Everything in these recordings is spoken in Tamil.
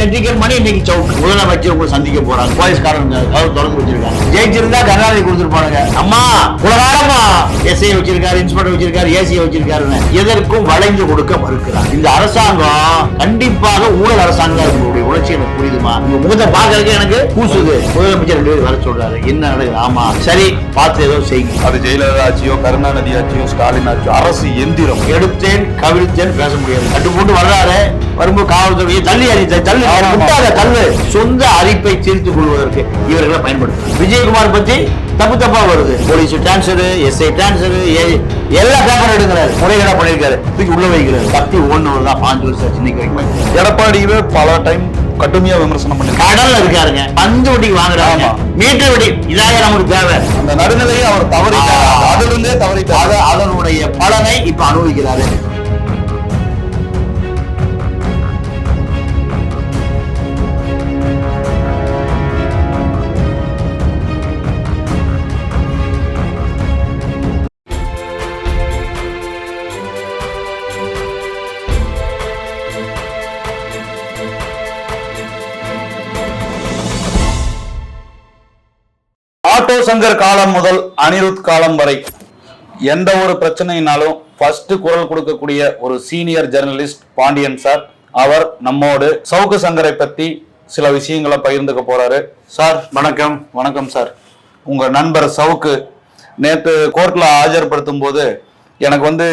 நெற்றிக்கல் மணி இன்னைக்கு சவுக்கு முதலமைச்சர் உங்களை சந்திக்க போறாங்க. போலீஸ்காரங்க கதவு திறந்து வச்சிருக்காங்க. ஜெயிச்சிருந்தா கருணாநிதி கொடுத்துருப்பானுங்க. அம்மா உலகாரமா எஸ்ஐ வச்சிருக்காரு இன்ஸ்பெக்டர் வச்சிருக்காரு ஏசியை வச்சிருக்காருன்னு எதற்கும் வளைந்து கொடுக்க மறுக்கிறார். இந்த அரசாங்கம் கண்டிப்பாக ஊழல் அரசாங்கம் உங்களுடைய உணர்ச்சி. எனக்கு புரியுதுமா? உங்க முகத்தை பாக்குறதுக்கு எனக்கு பூசுது முதலமைச்சர் ரெண்டு பேரும் வர சொல்றாரு. என்ன நடக்குது? ஆமா. சரி பார்த்து ஏதோ செய்யுங்க. அது ஜெயலலிதா ஆட்சியோ கருணாநிதி ஆட்சியோ ஸ்டாலின் ஆட்சியோ அரசு எந்திரம். எடுத்தேன் கவிழ்த்தேன் பேச முடியாது. கட்டு போட்டு வர்றாரு. வரும்போது காவல்துறையை தள்ளி அடித்த தள்ளி. முட்டாத தள்ளு சொந்த அரிப்பை தீர்த்துக் கொள்வதற்கு இவர்களை பயன்படுத்துறாங்க விஜயகுமார் பத்தி தப்பு தப்பா வருது. போலீஸ் டிரான்ஸ்ஃபர் எஸ்ஐ டிரான்ஸ்ஃபர் எல்லா பேப்பர் எடுக்கிறாரு. முறைகேடா பண்ணிருக்காரு தூக்கி உள்ள வைக்கிறாரு. கத்தி ஒண்ணு தான் பாஞ்சு வருஷம் ஆச்சு, இன்னைக்கு வரைக்கும். எடப்பாடியவே பல டைம் கடுமையா விமர்சனம் பண்ணிருக்காங்க கடல்ல இருக்காருங்க. பந்து வட்டிக்கு வாங்குறாங்க. மீட்டர் வட்டி. இதாக நமக்கு தேவை. அந்த நடுநிலையை அவர் தவறிட்டார். ஆ. அதுல இருந்தே தவறிட்டார். அத- அதனுடைய பலனை இப்ப அனுபவிக்கிறாரு. ஆட்டோ சங்கர் காலம் முதல் அனிருத் காலம் வரை எந்த ஒரு பிரச்சனைனாலும் ஃபர்ஸ்ட் குரல் கொடுக்கக்கூடிய ஒரு சீனியர் ஜெர்னலிஸ்ட் பாண்டியன் சார் அவர் நம்மோடு சவுக்கு சங்கரை பத்தி சில விஷயங்களை பகிர்ந்துக்க போறாரு. சார் வணக்கம். வணக்கம் சார். உங்க நண்பர் சவுக்கு நேத்து கோர்ட்ல ஆஜர்படுத்தும் போது எனக்கு வந்து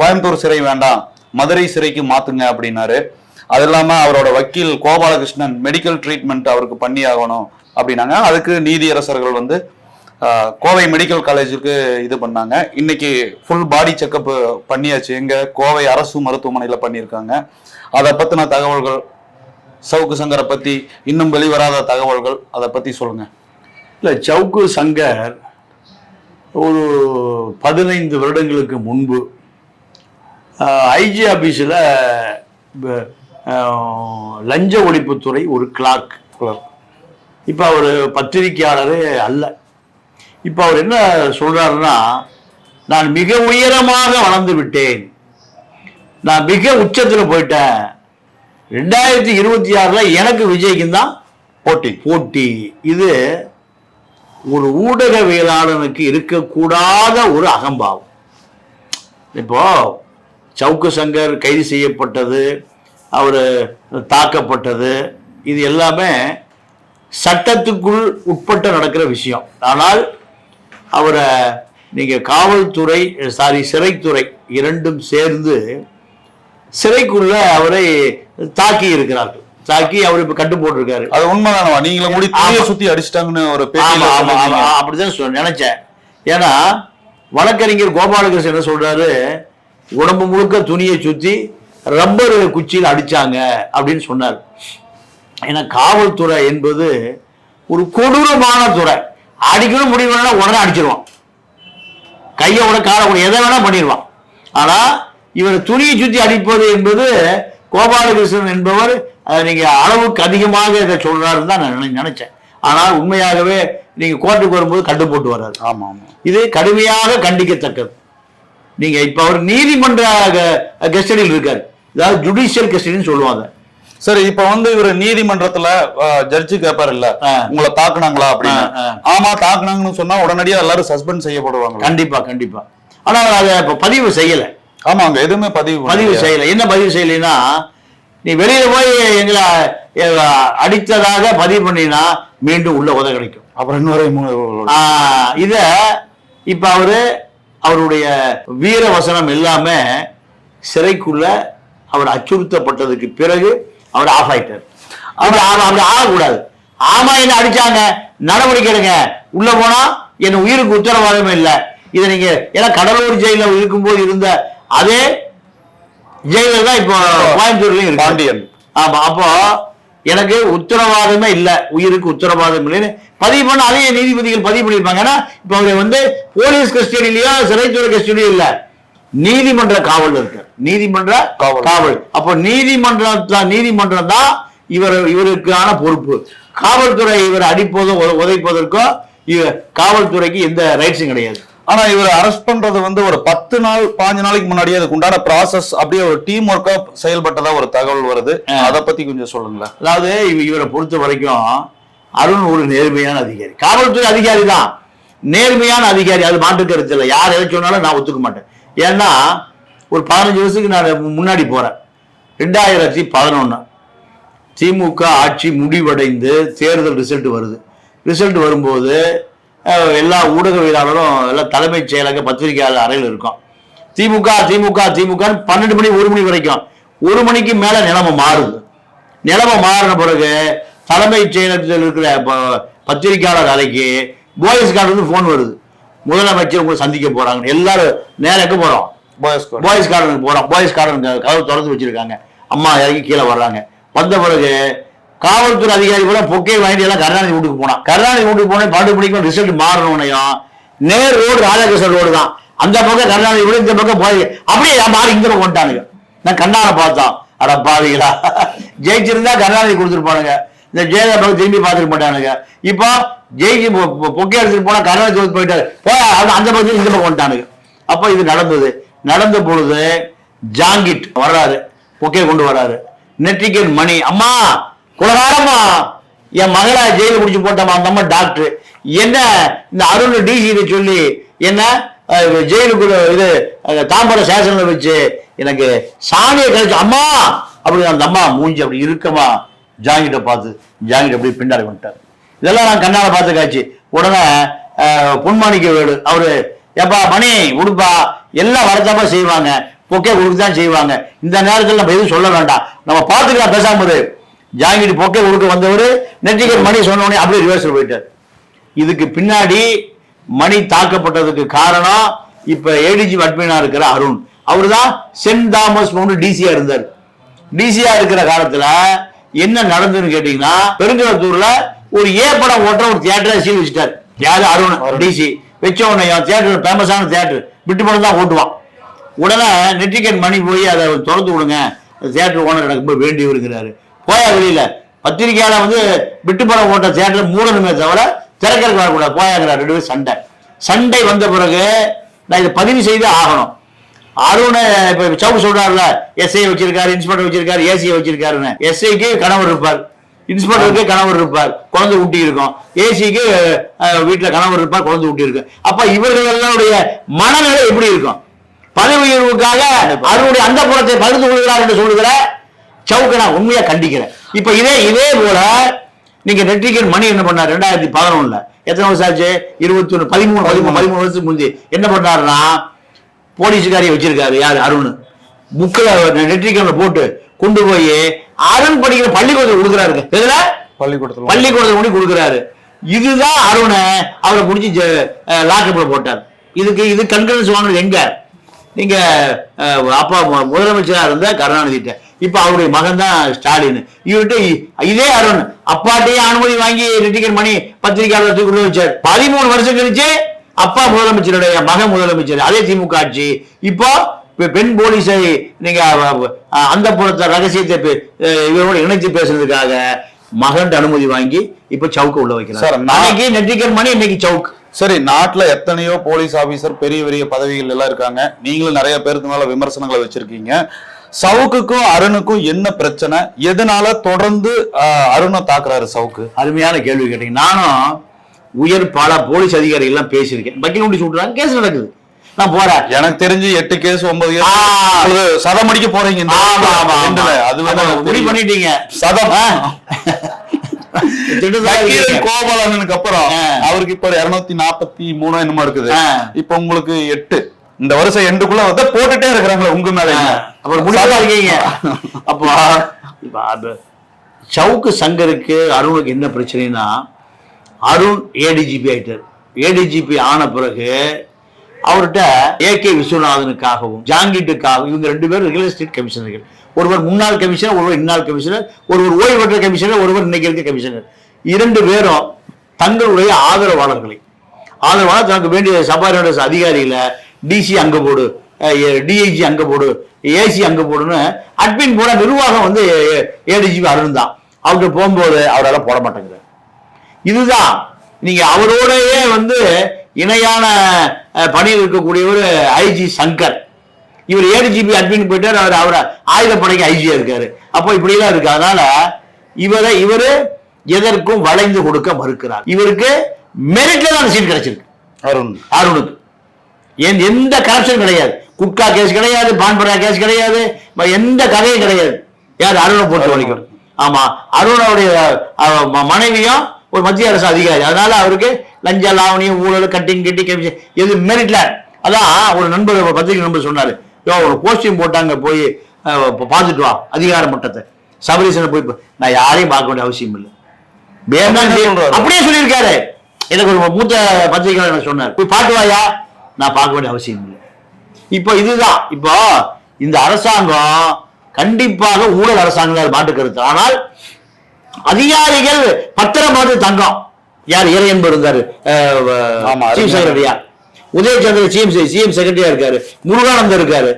கோயம்புத்தூர் சிறை வேண்டாம் மதுரை சிறைக்கு மாத்துங்க அப்படின்னாரு. அது இல்லாம அவரோட வக்கீல் கோபாலகிருஷ்ணன் மெடிக்கல் ட்ரீட்மெண்ட் அவருக்கு பண்ணி ஆகணும் அப்படின்னாங்க. அதுக்கு நீதியரசர்கள் வந்து கோவை மெடிக்கல் காலேஜுக்கு இது பண்ணாங்க. இன்னைக்கு ஃபுல் பாடி செக்கப் பண்ணியாச்சு. எங்க கோவை அரசு மருத்துவமனையில பண்ணியிருக்காங்க. அதை பத்தின தகவல்கள் சவுக்கு சங்கரை பத்தி இன்னும் வெளிவராத தகவல்கள் அதை பத்தி சொல்லுங்க. இல்ல சவுக்கு சங்கர் ஒரு பதினைந்து வருடங்களுக்கு முன்பு ஐஜி ஆபீஸில் லஞ்ச ஒழிப்புத்துறை ஒரு கிளார்க் இப்போ அவர் பத்திரிகையாளரே அல்ல. இப்போ அவர் என்ன சொல்றாருன்னா நான் மிக உயரமாக வளர்ந்து விட்டேன். நான் மிக உச்சத்தில் போயிட்டேன். ரெண்டாயிரத்தி இருபத்தி ஆறுல எனக்கு விஜய்க்கும் தான் போட்டி. போட்டி. இது ஒரு ஊடகவியலாளனுக்கு இருக்கக்கூடாத ஒரு அகம்பாவம். இப்போ சவுக்கு சங்கர் கைது செய்யப்பட்டது அவர் தாக்கப்பட்டது இது எல்லாமே சட்டத்துக்குள் உட்பட்ட நடக்கிற விஷயம். ஆனால் அவரை நீங்கள் காவல்துறை சாரி சிறைத்துறை இரண்டும் சேர்ந்து சிறைக்குள்ள அவரை தாக்கி இருக்கிறார்கள். தாக்கி அவர் இப்ப கட்டு போட்டிருக்காரு. அது உண்மைதானவா நீங்கள முடி ஆமா. சுத்தி அடிச்சிட்டாங்கன்னு ஒரு. அப்படிதான் நினைச்சேன். ஏன்னா வழக்கறிஞர் கோபாலகிருஷ்ணன் என்ன சொல்றாரு? உடம்பு முழுக்க துணியை சுத்தி ரப்பர் குச்சியில் அடிச்சாங்க அப்படின்னு சொன்னார். ஏன்னா காவல்துறை என்பது ஒரு கொடூரமான துறை. அடிக்கணும் முடிவு வேணா உடனே அடிச்சிருவான். கையை உட காலை கூட எதை வேணா பண்ணிடுவான் ஆனா இவர் துணியை சுத்தி அடிப்பது என்பது கோபாலகிருஷ்ணன் என்பவர் அதை நீங்க அளவுக்கு அதிகமாக இதை சொல்றாருன்னு தான் நான் நினை- நினைச்சேன். ஆனால் உண்மையாகவே நீங்க கோர்ட்டுக்கு வரும்போது கண்டு போட்டு வர்றாரு. ஆமா ஆமா இது கடுமையாக கண்டிக்கத்தக்கது. நீங்க இப்ப அவர் நீதிமன்ற கஸ்டடியில் இருக்காரு. அதாவது ஜுடிஷியல் கஸ்டடின்னு சொல்லுவாங்க. சரி இப்ப வந்து இவர் நீதிமன்றத்துல ஜட்ஜு கேப்பாரு இல்ல. உங்களை தாக்குனாங்களா அப்படின்னு. ஆமா தாக்குனாங்கன்னு சொன்னா உடனடியா எல்லாரும் சஸ்பெண்ட் செய்யப்படுவாங்க கண்டிப்பா கண்டிப்பா. ஆனா அதை இப்ப பதிவு செய்யல. ஆமா அங்க எதுவுமே பதிவு? பதிவு செய்யல. என்ன பதிவு செய்யலைன்னா நீ வெளியில போய் எங்களை அடித்ததாக பதிவு பண்ணினா மீண்டும் உள்ள உத கிடைக்கும். அப்புறம் இன்னொரு இத இப்ப அவரு அவருடைய வீர வசனம் எல்லாமே சிறைக்குள்ள அவர் அச்சுறுத்தப்பட்டதுக்கு பிறகு அவர் ஆஃப் ஆயிட்டார். ஆனா அவ- அப்படி ஆகக்கூடாது. ஆமா என்ன அடிச்சாங்க. நடவடிக்கை எடுங்க. உள்ள போனா என் உயிருக்கு உத்தரவாதமே இல்லை. இதை நீங்க ஏன்னா கடலூர் ஜெயில இருக்கும்போது இருந்த அதே ஜெயிலர் தான் இப்போ கோயம்புத்தூர்லயும் இருக்கு. பாண்டியன். ஆமா அப்போ எனக்கு உத்தரவாதமே இல்ல. உயிருக்கு உத்தரவாதம் இல்லைன்னு பதிவு பண்ண அதே நீதிபதிகள் பதிவு பண்ணியிருப்பாங்க. ஏன்னா இப்ப அவர் வந்து போலீஸ் கஸ்டடியிலயோ சிறைத்துறை கஸ்டடியோ இல்ல. நீதிமன்ற காவல் இருக்கு நீதிமன்ற காவல். காவல். அப்போ நீதிமன்றம் நீதிமன்றம் தான் இவர் இவருக்கான பொறுப்பு. காவல்துறை இவர் அடிப்பதோ உத- உதைப்பதற்கோ காவல்துறைக்கு எந்த ரைட்ஸும் கிடையாது. ஆனா இவர் அரெஸ்ட் பண்றது வந்து ஒரு பத்து நாள் பாஞ்சு நாளைக்கு முன்னாடியே அதுக்கு உண்டான ப்ராசஸ் அப்படியே ஒரு டீம் ஒர்க்கா செயல்பட்டதா ஒரு தகவல் வருது. அத பத்தி கொஞ்சம் சொல்லுங்களேன். அதாவது இவ- இவரை பொறுத்த வரைக்கும் அருண் ஒரு நேர்மையான அதிகாரி. காவல்துறை அதிகாரி தான். நேர்மையான அதிகாரி அது மாற்று கருத்து இல்லை. யார் எதை சொன்னாலும் நான் ஒத்துக்க மாட்டேன். ஏன்னா ஒரு பதினஞ்சு வருஷத்துக்கு நான் முன்னாடி போறேன். ரெண்டாயிரத்தி பதினொன்று திமுக ஆட்சி முடிவடைந்து தேர்தல் ரிசல்ட் வருது. ரிசல்ட் வரும்போது எல்லா ஊடகவியலாளரும் எல்லாம் தலைமைச் செயலக பத்திரிகையாளர் அறையில் இருக்கும். திமுக திமுக திமுகன்னு பன்னெண்டு மணி ஒரு மணி வரைக்கும். ஒரு மணிக்கு மேல நிலைமை மாறுது. நிலைமை மாறின பிறகு தலைமைச் செயலகத்தில் இருக்கிற ப- பத்திரிகையாளர் அறைக்கு போயஸ் கார்டு ஃபோன் வருது. முதலமைச்சர் உங்களை சந்திக்க போறாங்க எல்லாரும் நேரம் எங்க போறோம் பாய்ஸ் கார்டனுக்கு போறோம். பாய்ஸ் கார்டன் கதவு திறந்து வச்சிருக்காங்க. அம்மா இறங்கி கீழே வர்றாங்க. வந்த பிறகு காவல்துறை அதிகாரி கூட பொக்கே வாங்கி எல்லாம் கருணாநிதி வீட்டுக்கு போனான். கருணாநிதி வீட்டுக்கு போனேன் பன்னெண்டு மணிக்கு ரிசல்ட் மாறணும்னையும். நேர் ரோடு ராதாகிருஷ்ணன் ரோடு தான். அந்த பக்கம் கருணாநிதி கூட இந்த பக்கம் போய் அப்படியே மாறி இந்த பக்கம் வந்துட்டானுங்க நான் கண்ணால பார்த்தோம். அட பாவிகளா. ஜெயிச்சிருந்தா கருணாநிதி கொடுத்துருப்பானுங்க இந்த ஜெயலலிதா பக்கம் திரும்பி பார்த்துக்க மாட்டானுங்க. இப்போ ஜெயிச்சு பொ- பொக்கே எடுத்துட்டு போனா கருணாநிதி தோத்து போயிட்டாரு. போய் அந்த- அந்த பக்கம் இந்த பக்கம் வந்துட்டானுங்க. அப்போ இது நடந்தது. நடந்த பொழுது ஜாங்கிட் வர்றாரு. பொக்கே கொண்டு வர்றாரு. நெற்றிக்கன் மணி அம்மா குலகாரம்மா என் மகளா ஜெயில முடிச்சு போட்டம்மா அந்த அம்மா டாக்டர். என்ன இந்த அருண் டிசி சொல்லி என்ன ஜெயிலுக்குள்ள இது தாம்பரம் சேஷன்ல வச்சு எனக்கு சாணியை கழிச்சு அம்மா! அப்படி அந்த அம்மா மூஞ்சி அப்படி இருக்கமா ஜாங்கிட்ட பார்த்து ஜாங்கிட்ட அப்படி பின்னாடி வந்துட்டார் இதெல்லாம் நான் கண்ணால பார்த்து காட்சி உடனே பொன்மாணிக்க வீடு அவரு ஏப்பா மணி உடுப்பா எல்லாம் வரத்தாப்பா செய்வாங்க. பொக்கே கொடுக்க தான் செய்வாங்க. இந்த நேரத்தில் நம்ம எதுவும் சொல்ல வேண்டாம். நம்ம பார்த்துக்கலாம் பேசாம போது ஜாங்கிரி பொக்கே கொடுக்க வந்தவர் நெற்றிகர் மணி சொன்னோடனே அப்படியே ரிவர்ஸில் போயிட்டார். இதுக்கு பின்னாடி மணி தாக்கப்பட்டதுக்கு காரணம் இப்ப ஏடிஜி அட்மினா இருக்கிற அருண். அவர் தான் சென்ட் தாமஸ் டிசியா இருந்தார். டிசியா இருக்கிற காலத்துல என்ன நடந்ததுன்னு கேட்டீங்கன்னா பெருங்கலத்தூர்ல ஒரு ஏ படம் ஓட்டுற ஒரு தியேட்டரை சீல் வச்சுட்டார். யாரு? அருண் டிசி வச்ச உடனே தியேட்டர் ஃபேமஸான தியேட்டர். விட்டு படம் தான் ஓட்டுவான். உடனே நெற்றிக்கன் மணி போய் அதை திறந்து விடுங்க. தியேட்டர் ஓனர் எனக்கு ரொம்ப வேண்டி வருகிறாரு போயா வெளியில. பத்திரிக்கையால வந்து விட்டு படம் ஓட்ட தியேட்டர் மூடணுமே தவிர திறக்கிறதுக்கு வரக்கூடாது. போயாங்கிறார். ரெண்டு பேரும் சண்டை. சண்டை வந்த பிறகு நான் இதை பதிவு செய்து ஆகணும். அருண் இப்ப சவுக்கு சொல்றாருல எஸ்ஐ வச்சிருக்காரு இன்ஸ்பெக்டர் வச்சிருக்காரு ஏசியை வச்சிருக்காருன்னு. எஸ்ஐக்கு கணவர் இருப்பார். இன்ஸ்பெக்டருக்கு கணவர் இருப்பார் குழந்தை ஊட்டி இருக்கும். ஏசிக்கு வீட்டுல கணவர் இருப்பார் குழந்தை ஊட்டி இருக்கும். அப்ப இவர்கள் எல்லாருடைய மனநிலை எப்படி இருக்கும்? பதவி உயர்வுக்காக அவருடைய அந்த புறத்தை பகிர்ந்து கொள்கிறார் என்று சொல்லுகிற சவுக்க நான் உண்மையா கண்டிக்கிறேன். இப்ப இதே இதே போல நீங்க நெற்றிகன் மணி என்ன பண்ணார்? ரெண்டாயிரத்தி பதினொன்னுல. எத்தனை வருஷம் ஆச்சு? இருபத்தி ஒண்ணு பதிமூணு பதிமூணு பதிமூணு வருஷத்துக்கு முந்தி. என்ன பண்ணாருன்னா போலீஸ்காரியை வச்சிருக்காரு. யாரு? அருண். புக்கில் நெற்றிக்கன்ல போட்டு கொண்டு போய் அருண் படிக்கிற பள்ளிக்கூடத்தில் கொடுக்குறாரு இதுல பள்ளிக்கூடத்துல. பள்ளிக்கூடத்தில் கொண்டு கொடுக்குறாரு. இதுதான் அருணை அவரை பிடிச்சி லாக்கப்ல போட்டார். இதுக்கு இது கண்காணிச்சு வாங்குறது எங்க? நீங்க அப்பா மு- முதலமைச்சரா இருந்த கருணாநிதிட்ட இப்ப அவருடைய மகன் தான் ஸ்டாலின். இவர்கிட்ட இதே அருண் அப்பாட்டையே அனுமதி வாங்கி ரிட்டிகன் மணி பத்திரிகையாளர் தூக்கி உள்ள வச்சார். பதிமூணு வருஷம் கழிச்சு அப்பா முதலமைச்சருடைய மகன் முதலமைச்சர் அதே திமுக ஆட்சி. இப்போ பெண் போலீஸை நீங்க அந்த புறத்த ரகசியத்தை இவரோட இணைத்து பேசுறதுக்காக மகன் அனுமதி வாங்கி இப்ப சவுக்கு உள்ள வைக்கிறார். அன்னைக்கு நெற்றிகன் மணி இன்னைக்கு சவுக் சரி நாட்டுல எத்தனையோ போலீஸ் ஆபீசர் பெரிய பெரிய பதவிகள் எல்லாம் இருக்காங்க. நீங்களும் நிறைய பேருக்கு மேல விமர்சனங்களை வச்சிருக்கீங்க. சவுக்குக்கும் அருணுக்கும் என்ன பிரச்சனை? எதனால தொடர்ந்து அருணை தாக்குறாரு சவுக்கு? அருமையான கேள்வி கேட்டீங்க. நானும் உயர் பல போலீஸ் அதிகாரிகள் எல்லாம் பேசியிருக்கேன். வக்கீல் நோட்டீஸ் விட்டுறாங்க கேஸ் நடக்குது. நான் போறேன். எனக்கு தெரிஞ்சு எட்டு கேஸ் ஒன்பது ஆ. கேஸ் சதம் அடிக்க போறீங்க. அது முடிவு தெரியும். பண்ணிட்டீங்க. சதம். கோபாலனுக்கு அப்புறம். அவருக்கு இப்ப இருநூத்தி நாற்பத்தி மூணு என்னமோ இருக்குது. இப்ப உங்களுக்கு எட்டு. இந்த வருஷம் எண்டுக்குள்ள வந்து போட்டுட்டே இருக்கிறாங்களே உங்க மேல அப்புறம் முடிவா இருக்கீங்க அப்போ சவுக்கு சங்கருக்கு அருணுக்கு என்ன பிரச்சனைனா அருண் ஏடிஜிபி ஆயிட்டார். ஏடிஜிபி ஆன பிறகு அவர்கிட்ட ஏ கே விஸ்வநாதனுக்காகவும் ஜாங்கிட்டுக்காகவும் இவங்க ரெண்டு பேரும் ரியல் எஸ்டேட் கமிஷனர்கள் ஒருவர் முன்னாள் கமிஷனர் ஒருவர் இன்னாள் கமிஷனர் ஒருவர் ஓய்வு பெற்ற கமிஷனர் ஒருவர் இன்னைக்கு இருக்க கமிஷனர் இரண்டு பேரும் தங்களுடைய ஆதரவாளர்களை. ஆதரவாளர் தனக்கு வேண்டிய சபாரியோட அதிகாரிகளை டிசி அங்க போடு டிஐஜி அங்க போடு ஏசி அங்க போடுன்னு அட்மின் போட நிர்வாகம் வந்து ஏடிஜிபி அருண் தான். அவர்கிட்ட போகும்போது அவரால் போட மாட்டேங்கிறார். இதுதான் நீங்க அவரோடயே வந்து இணையான பணியில் இருக்கக்கூடியவர் ஐஜி சங்கர். இவர் ஏடிஜிபி அட்மின் போயிட்டார் அவர் அவர் ஆயுதப்படைக்கு ஐஜியா இருக்காரு. அப்போ இப்படிலாம் இருக்கு. அதனால இவரை இவரு எதற்கும் வளைந்து கொடுக்க மறுக்கிறார். இவருக்கு மெரிட்ல தான் சீட் கிடைச்சிருக்கு. அருண். அருணுக்கு. ஏன் எந்த கரப்ஷன் கிடையாது. குட்கா கேஸ் கிடையாது பான்பரா கேஸ் கிடையாது எந்த கதையும் கிடையாது. யார்? அருணை பொறுத்த வரைக்கும் ஆமா. அருணுடைய மனைவியும் ஒரு மத்திய அரசு அதிகாரி. அதனால அவருக்கு லஞ்ச லாவணியம் ஊழல் கட்டிங் கிட்டி கமிஷன் எது மெரிட்ல அதான் ஒரு நண்பர் பத்திரிகை நண்பர் சொன்னாரு. யோ ஒரு போஸ்டிங் போட்டாங்க போய் பார்த்துட்டு வா அதிகார மட்டத்தை. சபரீசனை போய் நான் யாரையும் பார்க்க வேண்டிய அவசியம் இல்லை? அப்படியே சொல்லியிருக்காரு. எனக்கு ஒரு மூத்த பத்திரிகையாளர் சொன்னார் போய் பாட்டு வாயா நான் பார்க்க வேண்டிய அவசியம் இல்லை. இப்போ இதுதான். இப்போ இந்த அரசாங்கம் கண்டிப்பாக ஊழல் அரசாங்கம் மாட்டு கருத்து ஆனால் அதிகாரிகள் பத்திரம் பார்த்து தங்கம். யார் இறை என்பவர் இருந்தாரு? சீஃப். செக்ரட்டரியா? உதயச்சந்திர சிஎம் சிஎம் செக்ரட்டரியா இருக்காரு. முருகானந்தர் இருக்காரு.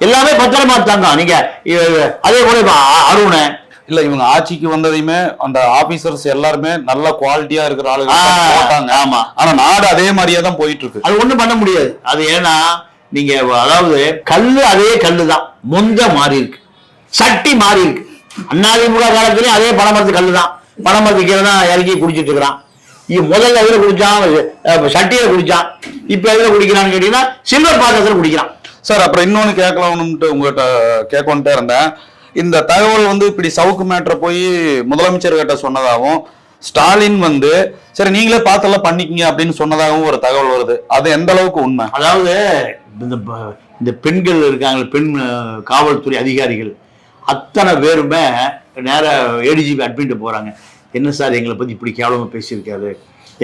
எல்லாமே பத்திரமா தங்கம். நீங்க அதே போல அருண். இல்ல இவங்க ஆட்சிக்கு வந்ததையுமே அந்த ஆபீசர்ஸ் எல்லாருமே நல்ல குவாலிட்டியா இருக்கிற ஆளுங்க ஆமா. ஆனா நாடு அதே மாதிரியே தான் போயிட்டு இருக்கு அது ஒண்ணும் பண்ண முடியாது. அது ஏன்னா நீங்க அதாவது கல்லு அதே கல்லு தான் மொந்த மாறி இருக்கு. சட்டி மாறி இருக்கு. அண்ணாதிமுக காலத்துலயும் அதே பணமரத்து கல்லு தான் பணமரத்து கீழே தான் இறக்கி குடிச்சிட்டு இருக்கிறான். முதல்ல எதுல குடிச்சான்? சட்டியில குடிச்சான். இப்ப எதுல குடிக்கிறான்னு கேட்டீங்கன்னா சில்வர் பாத்திரத்துல குடிக்கிறான். சார் அப்புறம் இன்னொன்னு கேட்கலாம்னுட்டு உங்ககிட்ட கேட்கணுட்டே இருந்தேன். இந்த தகவல் வந்து இப்படி சவுக்கு மேட்ரை போய் முதலமைச்சர் கிட்ட சொன்னதாகவும் ஸ்டாலின் வந்து சரி நீங்களே பார்த்தெல்லாம் பண்ணிக்கங்க அப்படின்னு சொன்னதாகவும் ஒரு தகவல் வருது. அது எந்த அளவுக்கு உண்மை? அதாவது இந்த பெண்கள் இருக்காங்க பெண் காவல்துறை அதிகாரிகள். அத்தனை பேருமே நேர ஏடிஜிபி அட்மிட் போறாங்க. என்ன சார் எங்களை பத்தி இப்படி கேவலமா பேசியிருக்காரு?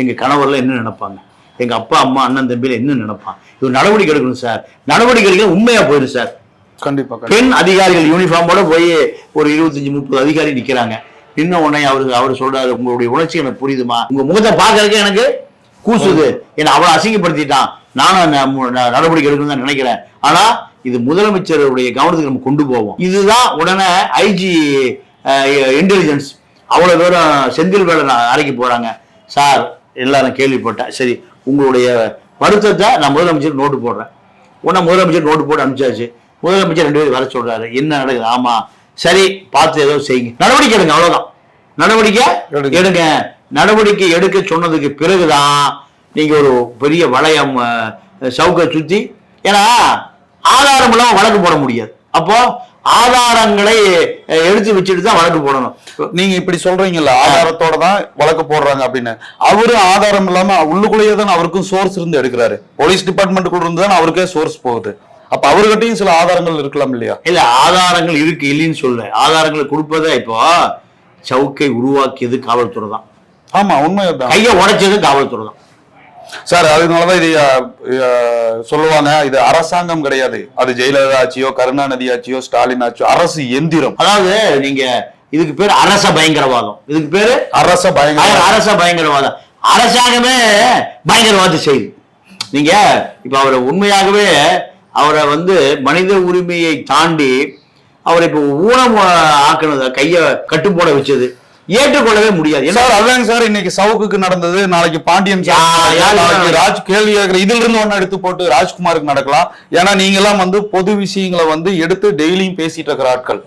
எங்க கணவர்லாம் என்ன நினைப்பாங்க? எங்க அப்பா அம்மா அண்ணன் தம்பியில என்ன நினைப்பான் இது நடவடிக்கை எடுக்கணும் சார். நடவடிக்கை எடுக்க உண்மையா போயிடும் சார். கண்டிப்பா கண்டிப்பா. பெண் அதிகாரிகள் யூனிஃபார்மோட போய் ஒரு இருபத்தஞ்சு முப்பது அதிகாரி நிக்கிறாங்க. இன்னும் உடனே அவரு அவர் சொல்றாரு உங்களுடைய உணர்ச்சி எனக்கு புரியுதுமா? உங்க முகத்தை பார்க்கறதுக்கு எனக்கு கூசுது. என்னை அவ்வளவு அசிங்கப்படுத்திட்டான். நானும் நடவடிக்கை எடுக்கணும்னு தான் நினைக்கிறேன். ஆனா இது முதலமைச்சருடைய கவனத்துக்கு நம்ம கொண்டு போவோம். இதுதான் உடனே ஐஜி இன்டெலிஜென்ஸ் அவ்வளவு பேரும் செந்தில் வேலை அறைக்கு போறாங்க. சார் எல்லாரும் கேள்விப்பட்டேன் சரி உங்களுடைய வருத்தத்தை நான் முதலமைச்சர் நோட்டு போடுறேன். உடனே முதலமைச்சர் நோட்டு போட்டு அனுப்பிச்சாச்சு. முதலமைச்சர் ரெண்டு பேரும் வர சொல்றாரு. என்ன நடக்குது? ஆமா. சரி பார்த்து ஏதோ செய்யுங்க. நடவடிக்கை எடுங்க அவ்வளவுதான். நடவடிக்கை எடுங்க. நடவடிக்கை எடுக்க சொன்னதுக்கு பிறகுதான் நீங்க ஒரு பெரிய வளையம் சவுக்கை சுத்தி ஏன்னா ஆதாரம் இல்லாம வழக்கு போட முடியாது. அப்போ ஆதாரங்களை எடுத்து வச்சுட்டு தான் வழக்கு போடணும். நீங்க இப்படி சொல்றீங்கல்ல ஆதாரத்தோட தான் வழக்கு போடுறாங்க அப்படின்னு. அவரும் ஆதாரம் இல்லாம உள்ளுக்குள்ளேயே தான் அவருக்கும் சோர்ஸ் இருந்து எடுக்கிறாரு. போலீஸ் டிபார்ட்மெண்ட்டுக்குள்ள இருந்து தான் அவருக்கே சோர்ஸ் போகுது. அப்ப அவர்கிட்டயும் சில ஆதாரங்கள் இருக்கலாம் இல்லையா? இல்ல ஆதாரங்கள் இருக்கு இல்லைன்னு சொல்ல ஆதாரங்களை கொடுப்பதே இப்போ சவுக்கை உருவாக்கியது காவல்துறை தான். ஆமா உண்மைதான் கையை உடைச்சது காவல்துறை தான். சார் அதனாலதான் இது சொல்லுவாங்க இது அரசாங்கம் கிடையாது. அது ஜெயலலிதா ஆட்சியோ கருணாநிதி ஆட்சியோ ஸ்டாலின் ஆட்சியோ அரசு எந்திரம். அதாவது நீங்க இதுக்கு பேர் அரச பயங்கரவாதம். இதுக்கு பேரு அரச பயங்கர அர- அரச பயங்கரவாதம். அரசாங்கமே பயங்கரவாதம் செய்யுது நீங்க இப்ப அவரை உண்மையாகவே அவரை வந்து மனித உரிமையை தாண்டி அவரை இப்ப ஊனம் ஆக்குனத கைய கட்டுப்போட வச்சது. ஏற்றுக்கொள்ளவே முடியாது. சார் அதாங்க சார் இன்னைக்கு சவுக்குக்கு நடந்தது. நாளைக்கு பாண்டியன் நாளைக்கு ராஜ் கேள்வி கேட்கிற இதுல இருந்து ஒண்ணு எடுத்து போட்டு ராஜ்குமாருக்கு நடக்கலாம். ஏன்னா நீங்க எல்லாம் வந்து பொது விஷயங்களை வந்து எடுத்து டெய்லியும் பேசிட்டு இருக்கிற ஆட்கள்.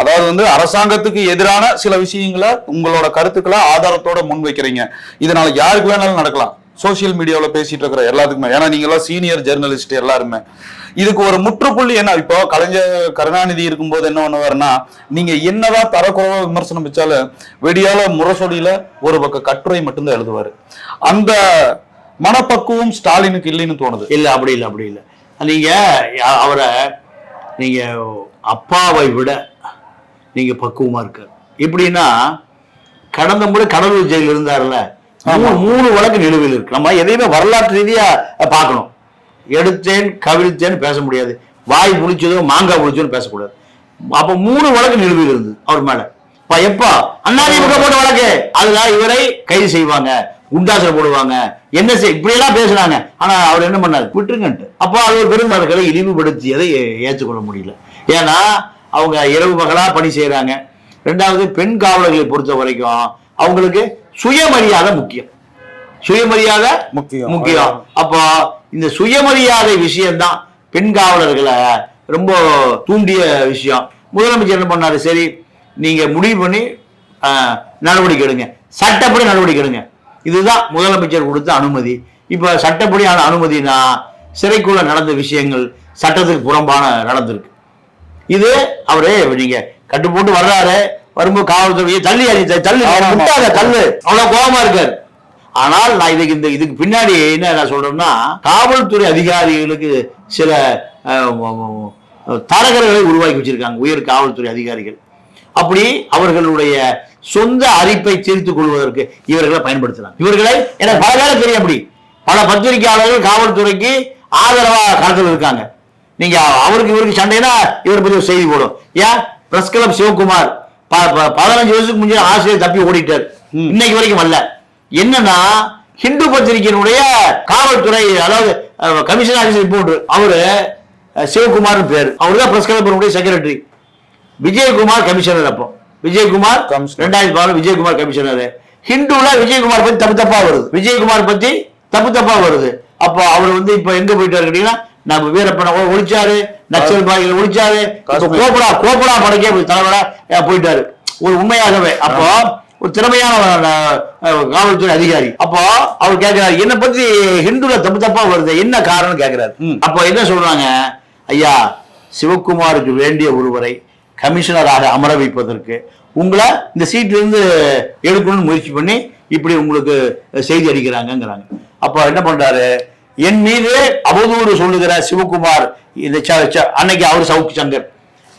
அதாவது வந்து அரசாங்கத்துக்கு எதிரான சில விஷயங்களை உங்களோட கருத்துக்களை ஆதாரத்தோட முன் வைக்கிறீங்க. இது நாளைக்கு யாருக்கு வேணாலும் நடக்கலாம். சோஷியல் மீடியாவில் பேசிட்டு இருக்கிற எல்லாத்துக்குமே. ஏன்னா நீங்க எல்லாம் சீனியர் ஜெர்னலிஸ்ட் எல்லாருமே. இதுக்கு ஒரு முற்றுப்புள்ளி என்ன இப்போ கலைஞர் கருணாநிதி இருக்கும்போது என்ன பண்ணுவாருன்னா நீங்க என்னதான் தரக்குறைவா விமர்சனம் வச்சாலும் வெடியால முரசொலியில ஒரு பக்கம் கட்டுரை மட்டும்தான் எழுதுவாரு. அந்த மனப்பக்குவம் ஸ்டாலினுக்கு இல்லைன்னு தோணுது. இல்லை அப்படி இல்லை அப்படி இல்லை. நீங்க அவரை நீங்க அப்பாவை விட நீங்க பக்குவமா இருக்கார். எப்படின்னா கடந்த முறை கடலூர் ஜெயில இருந்தார்ல மூணு வழக்கு நிலுவையில் இருக்கு. நம்ம எதையுமே வரலாற்று ரீதியா பார்க்கணும். எடுத்தேன் கவிழ்த்தேன் பேச முடியாது. வாய் புளிச்சதோ மாங்காய் புளிச்சதும் பேசக்கூடாது. அப்ப மூணு வழக்கு நிலுவையில் இருந்தது அவர் மேல. இப்ப எப்போ? அண்ணாதிமுக போட்ட வழக்கு. அதுல இவரை கைது செய்வாங்க. குண்டாசில போடுவாங்க. என்ன செய் இப்படி எல்லாம் பேசுனாங்க. ஆனா அவர் என்ன பண்ணாரு? விட்டுருங்கன்ட்டு. அப்போ அது ஒரு பெருந்தவர்களை இழிவுபடுத்தியதை ஏற்றுக்கொள்ள முடியல. ஏன்னா அவங்க இரவு பகலா பணி செய்யறாங்க ரெண்டாவது பெண் காவலர்களை பொறுத்த வரைக்கும் அவங்களுக்கு சுயமரியாதை முக்கியம். சுயமரியாதை முக்கியம். முக்கியம். அப்போ இந்த சுயமரியாதை விஷயம்தான் பெண் காவலர்களை ரொம்ப தூண்டிய விஷயம். முதலமைச்சர் என்ன பண்ணாரு? சரி நீங்க முடிவு பண்ணி நடவடிக்கை எடுங்க. சட்டப்படி நடவடிக்கை எடுங்க. இதுதான் முதலமைச்சர் கொடுத்த அனுமதி. இப்ப சட்டப்படியான அனுமதினா சிறைக்குள்ள நடந்த விஷயங்கள் சட்டத்துக்கு புறம்பான நடந்திருக்கு. இது அவரு நீங்க கட்டு போட்டு வர்றாரு. வரும்போது காவல்துறையை தள்ளி அடி தள்ளி. முட்டாத தள்ளு அவ்வளவு கோபமா இருக்காரு. ஆனால் நான் இதுக்கு இந்த இதுக்கு பின்னாடி என்ன நான் சொல்றேன்னா காவல்துறை அதிகாரிகளுக்கு சில தரகர்களை உருவாக்கி வச்சிருக்காங்க உயர் காவல்துறை அதிகாரிகள். அப்படி அவர்களுடைய சொந்த அரிப்பை தீர்த்துக் கொள்வதற்கு இவர்களை பயன்படுத்தலாம் இவர்களை எனக்கு பல பேரை தெரியும் அப்படி. பல பத்திரிகையாளர்கள் காவல்துறைக்கு ஆதரவா களத்தில் இருக்காங்க. நீங்க அவருக்கு இவருக்கு சண்டைனா இவரை பத்தி செய்தி போடும். ஏன்? Press club Sivakumar. பதினஞ்சு வருஷத்துக்கு முன்னாடி ஆசிரியர் தப்பி ஓடிட்டார். இன்னைக்கு வரைக்கும் வரல. என்னன்னா ஹிந்து பத்திரிகையினுடைய காவல்துறை அதாவது கமிஷன் ஆஃபீஸர் ரிப்போர்ட் அவரு அஹ், சிவகுமார்னு பேர். அவர் தான் பிரஸ் கிளப்பினுடைய செக்ரட்டரி விஜயகுமார் கமிஷனர் அப்போ. விஜயகுமார். ரெண்டாயிரத்தி பதினாலு விஜயகுமார் கமிஷனர் ஹிந்துல விஜயகுமார் பத்தி தப்பு தப்பா வருது. விஜயகுமார் பத்தி தப்பு தப்பா வருது. அப்போ அவர் வந்து இப்ப எங்க போயிட்டாரு கேட்டீங்கன்னா நம்ம வீரப்பனை ஒழிச்சாரு நக்சல் பாய்களை ஒழிச்சாரு. கோபுரா கோபுரா படைக்கே போய் தலைவரா போயிட்டாரு. ஒரு உண்மையாகவே. அப்போ ஒரு திறமையான காவல்துறை அதிகாரி. அப்போ அவர் கேட்கிறாரு என்ன பத்தி ஹிந்துல தப்பு தப்பா வருது. என்ன காரணம் கேட்கிறாரு. அப்போ என்ன சொல்றாங்க? ஐயா சிவக்குமாருக்கு வேண்டிய ஒருவரை கமிஷனராக அமர வைப்பதற்கு உங்களை இந்த சீட்ல இருந்து எடுக்கணும்னு முயற்சி பண்ணி இப்படி உங்களுக்கு செய்தி அடிக்கிறாங்கங்கிறாங்க. அப்போ என்ன பண்றாரு? என் மீது அவதூறு சொல்லுகிற சிவகுமார் இந்த அன்னைக்கு அவர் சவுக்கு சங்கர்.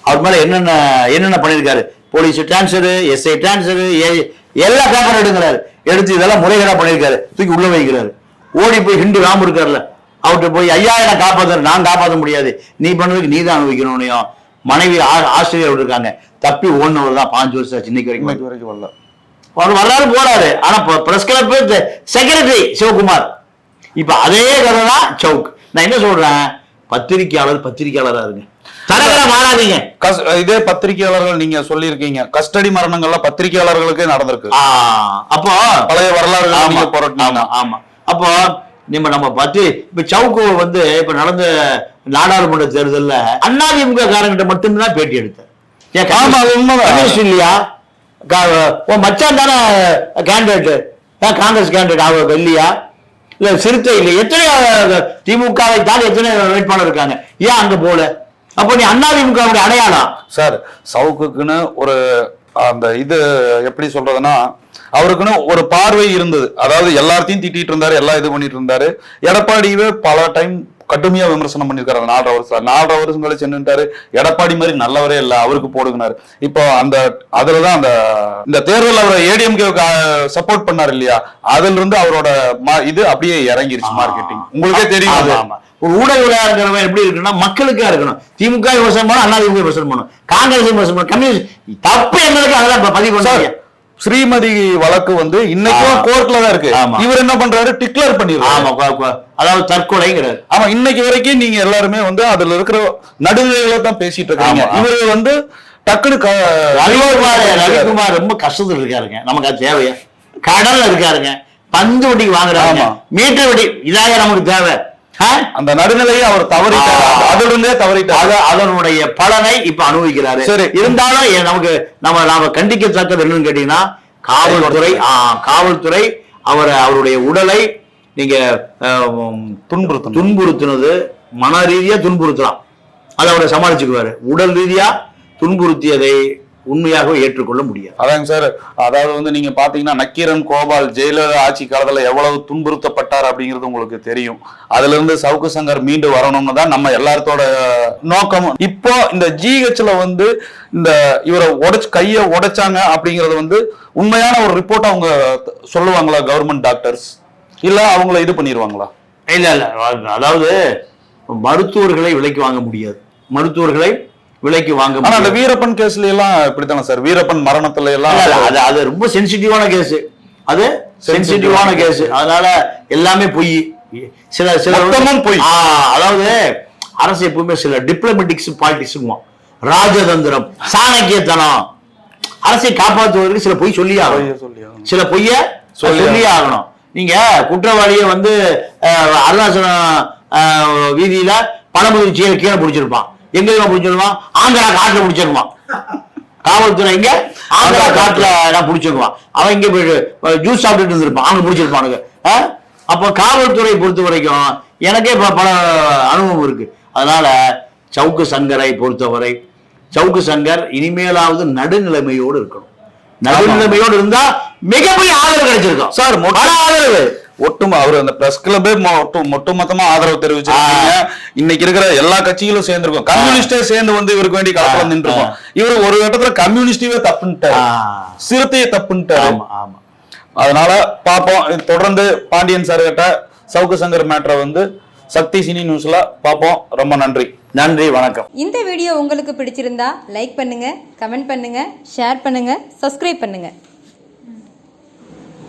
அவர் மேல என்னென்ன என்னென்ன பண்ணியிருக்காரு போலீஸ் டிரான்ஸ்ஃபரு எஸ்ஐ டிரான்ஸ்ஃபரு எல்லா பேப்பர் எடுக்கிறாரு எடுத்து இதெல்லாம் முறைகேடா பண்ணியிருக்காரு தூக்கி உள்ள வைக்கிறாரு. ஓடி போய் ஹிந்து ராம் இருக்கார்ல அவர்கிட்ட போய் ஐயா என்ன காப்பாத்த நான் காப்பாற்ற முடியாது. நீ பண்ணதுக்கு நீ தான் அனுபவிக்கணும் மனைவி ஆ- ஆசிரியர் இருக்காங்க. தப்பி ஓடினவர் தான் பாஞ்சு வருஷம் ஆச்சு இன்னைக்கு வரைக்கும். வரைக்கும் வரல. அவர் வரலாறு போறாரு. ஆனா பிரஸ் கிளப் செக்ரட்டரி சிவகுமார். இப்ப அதே கதை தான் சவுக். நான் என்ன சொல்றேன்? பத்திரிக்கையாளர் பத்திரிக்கையாளரா இருங்க. இதே பத்திரிகையாளர்கள் நீங்க சொல்லியிருக்கீங்க. கஸ்டடி மரணங்கள்லாம் பத்திரிகையாளர்களுக்கே நடந்திருக்கு. அப்போ பழைய நீங்க புரட்டினீங்கன்னா. ஆமா, அப்போ நம்ம நம்ம பத்தி இப்ப சவுக்கு வந்து இப்ப நடந்த நாடாளுமன்ற தேர்தல்ல அதிமுக காரங்கிட்ட மட்டும்தான் பேட்டி எடுத்தார். இல்லையா? மச்சான் தானே கேண்டிடேட் காங்கிரஸ் கேண்டிடேட் அவங்க இல்லையா இல்ல சிறுத்தை இல்லை. எத்தனை திமுகவை தான் எத்தனை வேட்பாளர் இருக்காங்க. ஏன் அங்க போல? அப்போ நீ அண்ணா அதிமுக அடையாளம். சார் சவுக்குக்குன்னு ஒரு அந்த இது எப்படி சொல்றதுன்னா அவருக்குன்னு ஒரு பார்வை இருந்தது. அதாவது எல்லாத்தையும் திட்டிட்டு இருந்தாரு எல்லாம் இது பண்ணிட்டு இருந்தாரு. எடப்பாடியவே பல டைம் கடுமையா விமர்சனம் பண்ணிருக்காரு நாலரை வருஷம் நாலரை வருஷம் கழிச்சு என்னன்ட்டாரு எடப்பாடி மாதிரி நல்லவரே இல்ல அவருக்கு போடுங்கினாரு. இப்போ அந்த அதுலதான் அந்த இந்த தேர்தல் அவர் ஏடிஎம்கே சப்போர்ட் பண்ணாரு இல்லையா? அதுல இருந்து அவரோட இது அப்படியே இறங்கிருச்சு மார்க்கெட்டிங் உங்களுக்கே தெரியும். ஒரு ஊடகவியலாளர் எப்படி இருக்குன்னா மக்களுக்கா இருக்கணும். திமுக விமர்சனம் பண்ணணும் அண்ணா திமுக விமர்சனம் பண்ணணும். காங்கிரஸ் விமர்சனம் பண்ணணும். கம்யூனிஸ்ட் தப்பு என்ன இருக்கு அதெல்லாம் பதிவு சார், பண்ணாங்க? ஸ்ரீமதி வழக்கு வந்து இன்னைக்கும். கோர்ட்ல தான் இருக்கு. இவர் என்ன பண்றாரு டிக்ளேர் பண்ணிடுறாரு அதாவது தற்கொலைங்கிறார் ஆமா இன்னைக்கு வரைக்கும் நீங்க எல்லாருமே வந்து அதுல இருக்கிற நடுநிலையில தான் பேசிட்டு இருக்காங்க. இவரு வந்து டக்குனு ரவிக்குமார் ரவிக்குமார் ரொம்ப கஷ்டத்துல இருக்காருங்க நமக்கு அது தேவையா கடல்ல இருக்காருங்க பந்து வட்டிக்கு வாங்குறாங்க. மீட்டர் வட்டி இதாக நமக்கு தேவை? அந்த நடுநிலையை அவர் தவறிட்டார். இருந்தே தவறிட்டார். அத- அதனுடைய பலனை இப்ப அனுபவிக்கிறாரு. சரி. இருந்தாலும் நமக்கு நம்ம நாம கண்டிக்கத்தக்கது என்னன்னு கேட்டீங்கன்னா காவல்துறை காவல்துறை அவர் அவருடைய உடலை நீங்க துன்புறுத்தணும். துன்புறுத்தினது மன ரீதியா துன்புறுத்தலாம். அதை அவரை சமாளிச்சுக்குவாரு. உடல் ரீதியா துன்புறுத்தியதை உண்மையாகவே ஏற்றுக்கொள்ள முடியாது. அதாங்க சார் அதாவது வந்து நீங்க பாத்தீங்கன்னா நக்கீரன் கோபால் ஜெயலலிதா ஆட்சி காலத்துல எவ்வளவு துன்புறுத்தப்பட்டார் அப்படிங்கிறது உங்களுக்கு தெரியும். அதுல இருந்து சவுக்கு சங்கர் மீண்டு வரணும்னு தான் நம்ம எல்லாத்தோட நோக்கமும். இப்போ இந்த ஜிஹெச்ல வந்து இந்த இவரை உடைச்சு கையை உடைச்சாங்க அப்படிங்கறது வந்து உண்மையான ஒரு ரிப்போர்ட் அவங்க சொல்லுவாங்களா கவர்மெண்ட் டாக்டர்ஸ் இல்ல அவங்கள இது பண்ணிடுவாங்களா இல்ல இல்ல அதாவது மருத்துவர்களை விலைக்கு வாங்க முடியாது. மருத்துவர்களை விலைக்கு வாங்க ஆனா அந்த வீரப்பன் கேஸ்ல எல்லாம் இப்படித்தானே சார்? வீரப்பன் மரணத்துல எல்லாம் அது அது ரொம்ப சென்சிட்டிவான கேஸ் அது சென்சிட்டிவான கேஸ் அதனால எல்லாமே பொய். சில சில பொய். அதாவது அரசு எப்பவுமே சில டிப்ளமேட்டிக்ஸ் பாலிடிக்ஸ் ராஜதந்திரம் சாணக்கியத்தனம். அரசை காப்பாற்றுவதற்கு சில பொய் சொல்லி ஆகணும். சில பொய்ய சொல்லி ஆகணும். நீங்க குற்றவாளியை வந்து அருணாச்சலம் வீதியில பழமுதிர்ச்சியை கீழே பிடிச்சிருப்பான். எங்க இவன் பிடிச்சிருப்பான் ஆந்திரா காட்டுல பிடிச்சிருப்பான் காவல்துறை இங்க ஆந்திரா காட்டுல நான் பிடிச்சிருப்பான் அவன் இங்க போய் ஜூஸ் சாப்பிட்டுட்டு இருந்திருப்பான். அவங்க பிடிச்சிருப்பானுங்க? அப்போ காவல்துறை பொறுத்த வரைக்கும் எனக்கே பல அனுபவம் இருக்கு. அதனால சவுக்கு சங்கரை பொறுத்தவரை சவுக்கு சங்கர் இனிமேலாவது நடுநிலைமையோடு இருக்கணும். நடுநிலைமையோடு இருந்தா மிகப்பெரிய ஆதரவு கிடைச்சிருக்கும். சார், ஆதரவு. ஒட்டுமொ அவர் அந்த பிரஸ் கிளப்பே ஒட்டுமொத்தமா ஆதரவு தெரிவிச்சிருக்கீங்க. இன்னைக்கு இருக்கிற எல்லா கட்சிகளும் சேர்ந்திருக்கும். கம்யூனிஸ்டே சேர்ந்து வந்து இவருக்கு வேண்டி களத்துல நின்றுருக்கோம். இவர் ஒரு கட்டத்துல கம்யூனிஸ்டே தப்புன்ட்டாரு. ஆ. சிறுத்தையை தப்புன்ட்டாரு. ஆமா ஆமா. அதனால பாப்போம். இது தொடர்ந்து பாண்டியன் சார் கிட்ட சவுக்கு சங்கர் மேட்டரை வந்து சக்தி சினி நியூஸ்ல பாப்போம். ரொம்ப நன்றி. நன்றி வணக்கம். இந்த வீடியோ உங்களுக்கு பிடிச்சிருந்தா லைக் பண்ணுங்க கமெண்ட் பண்ணுங்க ஷேர் பண்ணுங்க சப்ஸ்கிரைப் பண்ணுங்க.